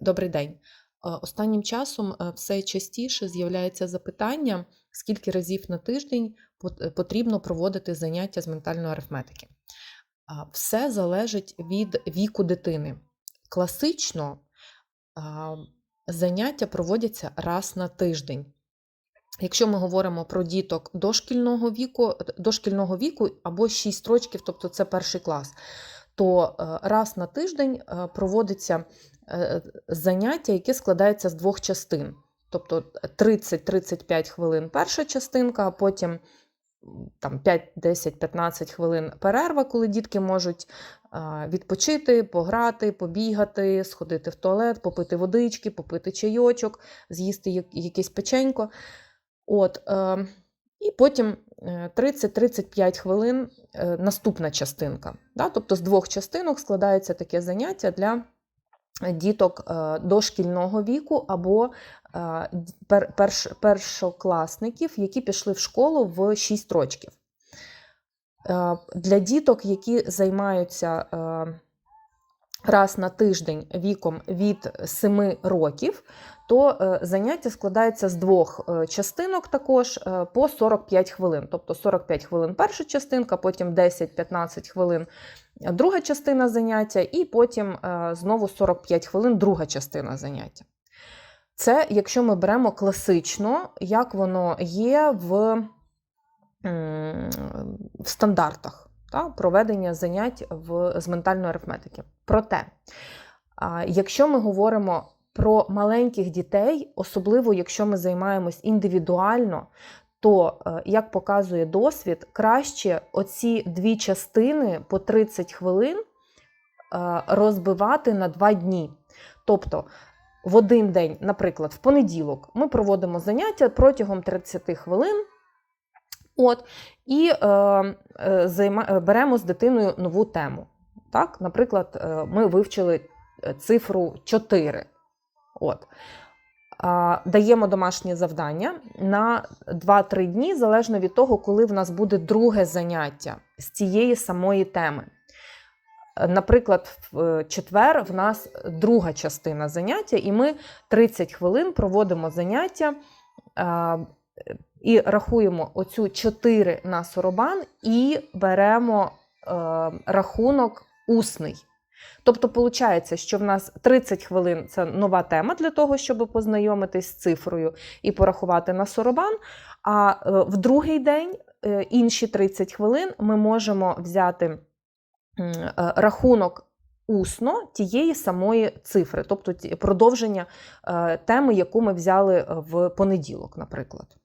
Добрий день. Е, Останнім часом е, все частіше з'являється запитання, скільки разів на тиждень е, потрібно проводити заняття з ментальної арифметики. Все залежить від віку дитини. Класично заняття проводяться раз на тиждень. Якщо ми говоримо про діток дошкільного віку, дошкільного віку або 6 років, тобто це перший клас, то е, раз на тиждень е, проводиться е, заняття, яке складається з двох частин. Тобто 30-35 хвилин перша частинка, а потім там 5, 10, 15 хвилин перерва, коли дітки можуть відпочити, пограти, побігати, сходити в туалет, попити водички, попити чайочок, з'їсти якесь печенько. От, е, і потім е, 30-35 хвилин е, наступна частинка. Да? Тобто з двох частинок складається таке заняття для діток е, дошкільного віку або е, першокласників, які пішли в школу в 6 років. Е, Для діток, які займаються е, раз на тиждень віком від 7 років, то е, заняття складається з двох е, частинок також е, по 45 хвилин. Тобто 45 хвилин перша частинка, потім 10-15 хвилин друга частина заняття, і потім знову 45 хвилин друга частина заняття. Це якщо ми беремо класично, як воно є в, в стандартах та, проведення занять в, з ментальної арифметики. Проте, якщо ми говоримо про маленьких дітей, особливо якщо ми займаємось індивідуально, то, е, як показує досвід, краще оці дві частини по 30 хвилин е, розбивати на два дні. Тобто в один день, наприклад, в понеділок, ми проводимо заняття протягом 30 хвилин. От, і е, е, е, беремо з дитиною нову тему. Так? Наприклад, е, ми вивчили е, цифру 4. От. Даємо домашнє завдання на 2-3 дні, залежно від того, коли в нас буде друге заняття з цієї самої теми. Е, Наприклад, в четвер в нас друга частина заняття, і ми 30 хвилин проводимо заняття і рахуємо оцю 4 на соробан і беремо рахунок усний. Тобто, виходить, що в нас 30 хвилин це нова тема для того, щоб познайомитись з цифрою і порахувати на соробан. А е, в другий день е, інші 30 хвилин ми можемо взяти е, рахунок усно тієї самої цифри, тобто продовження теми, яку ми взяли в понеділок, наприклад.